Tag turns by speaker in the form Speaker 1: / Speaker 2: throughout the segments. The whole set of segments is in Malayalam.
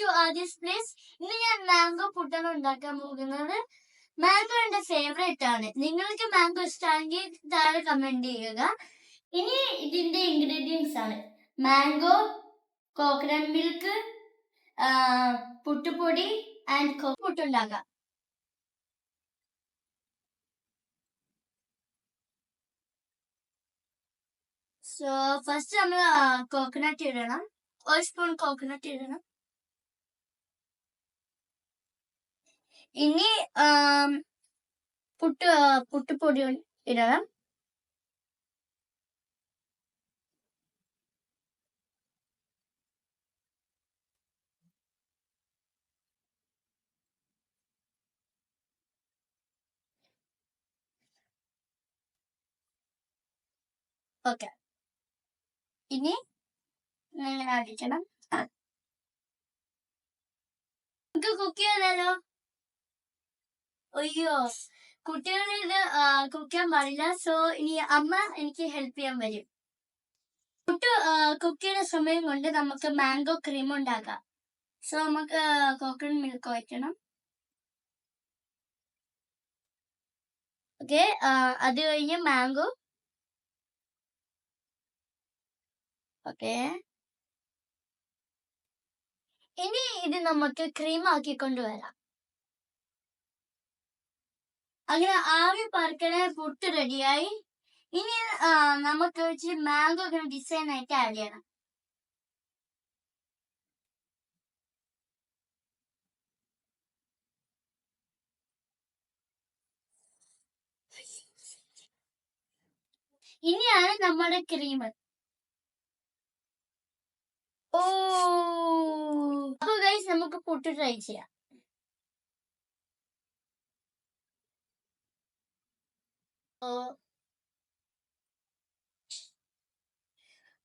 Speaker 1: ടു ദിസ് പ്ലേസ് ഇന്ന് ഞാൻ മാംഗോ പുട്ടാണ് ഉണ്ടാക്കാൻ പോകുന്നത്. മാംഗോ എന്റെ ഫേവറേറ്റ് ആണ്. നിങ്ങൾക്ക് മാംഗോ ഇഷ്ടമാണെങ്കിൽ താഴെ കമന്റ് ചെയ്യുക. ഇനി ഇതിന്റെ ഇൻഗ്രീഡിയൻസ് ആണ്. മാംഗോ കോക്കനട്ട് മിൽക്ക് പുട്ടുപൊടി ആൻഡ് പുട്ടുണ്ടാക്കാം സോ ഫസ്റ്റ് നമ്മൾ കോക്കനട്ട് ഇടണം. ഒരു സ്പൂൺ കോക്കനട്ട് ഇടണം. ഇനി പുട്ട് പുട്ടുപൊടി ഇടണം. ഓക്കെ. ഇനി ഇങ്ങനെ അടിക്കണം നമുക്ക് കുക്ക് ചെയ്യാലോ അയ്യോ കുട്ടികളിത് കുക്കാൻ പാടില്ല. സോ ഇനി അമ്മ എനിക്ക് ഹെൽപ്പ് ചെയ്യാൻ വരും. കുട്ടി കുക്ക് ചെയ്യുന്ന സമയം കൊണ്ട് നമുക്ക് മാംഗോ ക്രീം ഉണ്ടാക്കാം. സോ നമുക്ക് കോക്കനട്ട് മിൽക്ക് വയ്ക്കണം. ഓക്കെ അത് കഴിഞ്ഞ് മാംഗോ ഓക്കെ ഇനി ഇത് നമുക്ക് ക്രീം ആക്കി കൊണ്ടുവരാം. അങ്ങനെ ആവി പറക്കണ പുട്ട് റെഡിയായി. ഇനി നമുക്ക് മാംഗോ ഒക്കെ ഡിസൈൻ ആയിട്ട് ആഡ് ചെയ്യണം. ഇനിയാണ് നമ്മുടെ ക്രീം ഓ അപ്പൊ ഗൈസ് നമുക്ക് പുട്ട് ട്രൈ ചെയ്യാം.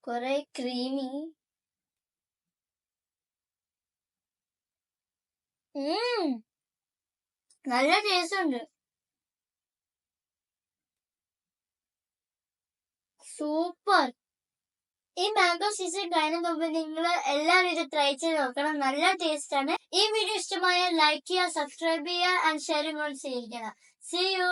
Speaker 1: കൊറേ ക്രീമി. നല്ല ടേസ്റ്റ് ഉണ്ട്. സൂപ്പർ. ഈ മാംഗോ സീസൺ കഴിഞ്ഞ മുമ്പ് നിങ്ങൾ എല്ലാവരും ഇത് ട്രൈ ചെയ്ത് നോക്കണം. നല്ല ടേസ്റ്റ് ആണ്. ഈ വീഡിയോ ഇഷ്ടമായ ലൈക്ക് ചെയ്യുക സബ്സ്ക്രൈബ് ചെയ്യുക ആൻഡ് ഷെയറിംഗ് കൂടെ ചെയ്യിക്കണം സി യു